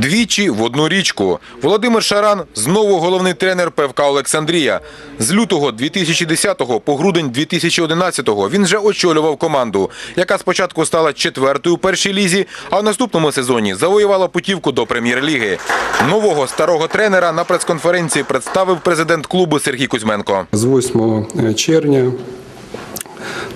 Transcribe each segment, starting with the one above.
Двічі в одну річку. Володимир Шаран знову головний тренер ПФК Олександрія. З лютого 2010 по грудень 2011 він вже очолював команду, яка спочатку стала четвертою у першій лізі, а в наступному сезоні завоювала путівку до прем'єр-ліги. Нового старого тренера на прес-конференції представив президент клубу Сергій Кузьменко. З 8 червня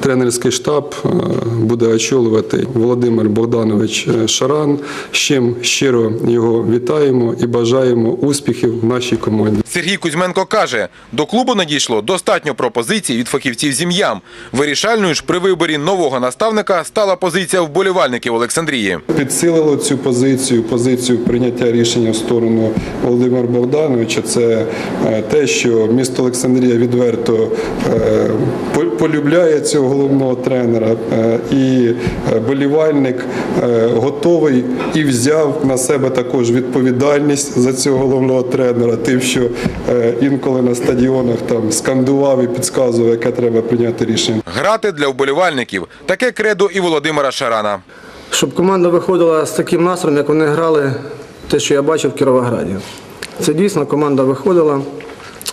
тренерський штаб е, буде очолювати Володимир Богданович е, Шаран. З чим щиро його вітаємо і бажаємо успіхів в нашій команді. Сергій Кузьменко каже, до клубу надійшло достатньо пропозицій від фахівців зім'ям. Вирішальною ж при виборі нового наставника стала позиція вболівальників Олександрії. Підсилило цю позицію, позицію прийняття рішення в сторону Володимира Богдановича. Це е, те, що місто Олександрія відверто е, по- цього головного тренера, е, і е, болівальник е, готовий і взяв на себе також відповідальність за цього головного тренера, тим, що інколи на стадіонах там скандував і підказував, яке треба прийняти рішення. Грати для вболівальників – таке кредо і Володимира Шарана. Щоб команда виходила з таким настроєм, як вони грали, те, що я бачив в Кіровограді. Це дійсно команда виходила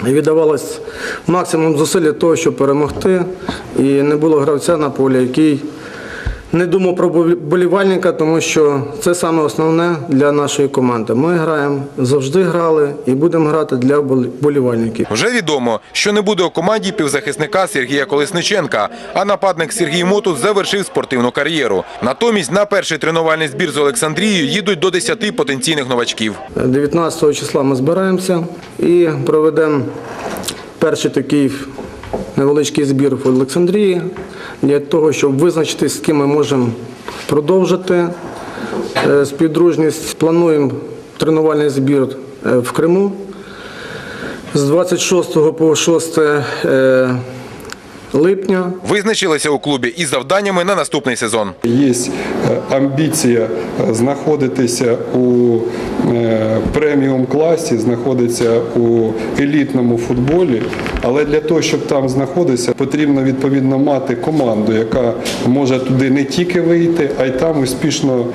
і віддавалась максимум зусиль для того, щоб перемогти. І не було гравця на полі, який не думав про болівальника, тому що це саме основне для нашої команди. Ми граємо, завжди грали і будемо грати для болівальників. Вже відомо, що не буде у команді півзахисника Сергія Колесниченка, а нападник Сергій Мотус завершив спортивну кар'єру. Натомість на перший тренувальний збір з Олександрією їдуть до 10 потенційних новачків. 19 числа ми збираємося і проведемо перший такий невеличкий збір в Олександрії для того, щоб визначити, з ким ми можемо продовжити е, співдружність. Плануємо тренувальний збір е, в Криму з 26 по 6 е, липня. Визначилися у клубі із завданнями на наступний сезон. Є е, амбіція е, знаходитися у е, преміум класі, знаходитися у елітному футболі. Але для того, щоб там знаходитися, потрібно відповідно мати команду, яка може туди не тільки вийти, а й там успішно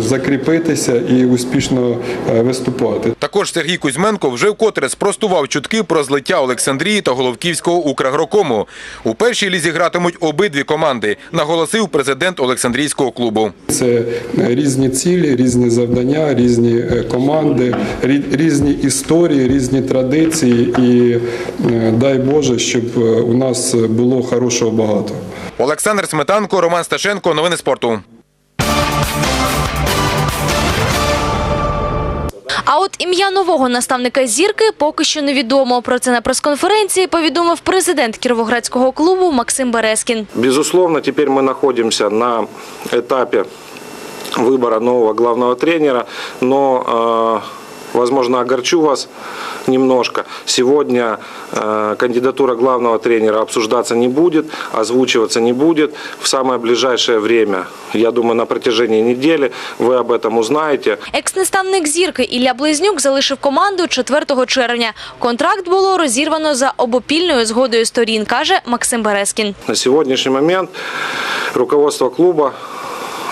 закріпитися і успішно виступати. Також Сергій Кузьменко вже вкотре спростував чутки про злиття Олександрії та Головківського Украгрокому. У першій лізі гратимуть обидві команди, наголосив президент Олександрійського клубу. Це е, різні цілі, різні завдання, різні е, команди, різні історії, різні традиції. І е, дай Боже, щоб у нас було хорошого багато. Олександр Сметанко, Роман Сташенко. Новини спорту. А от ім'я нового наставника зірки поки що невідомо. Про це на прес-конференції повідомив президент кіровоградського клубу Максим Березкін. Безусловно, теперь мы находимся на этапе выбора нового главного тренера, но, э, возможно, огорчу вас немножко. Сегодня э, кандидатура главного тренера обсуждаться не будет, озвучиваться не будет. В самое ближайшее время, я думаю, на протяжении недели вы об этом узнаете. Екс-наставник зірки Ілля Близнюк залишив команду 4 червня. Контракт було розірвано за обопільною згодою сторін, каже Максим Березкін. На сегодняшний момент руководство клуба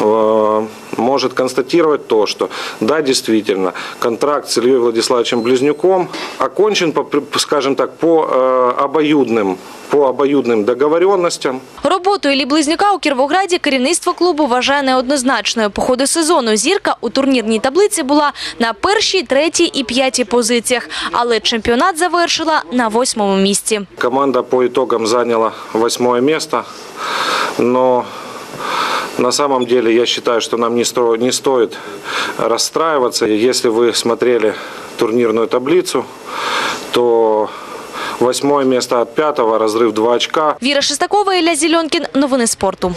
э, может констатировать то, что да, действительно, контракт с Ильей Владиславовичем Близнюком окончен, по, при- скажем так, по э, обоюдным, по обоюдным договоренностям. Роботу Іллі Близнюка у Кіровограді керівництво клубу вважає неоднозначною. По ходу сезону зірка у турнірній таблиці була на першій, третій і п'ятій позиціях, але чемпіонат завершила на восьмому місці. Команда по итогам заняла восьмое место, но на самом деле я считаю, что нам не, сто- не стоит расстраиваться. Если вы смотрели турнирную таблицу, то восьмое место от пятого, разрыв 2 очка. Віра Шестакова, Ілля Зільонкін. Новини спорту.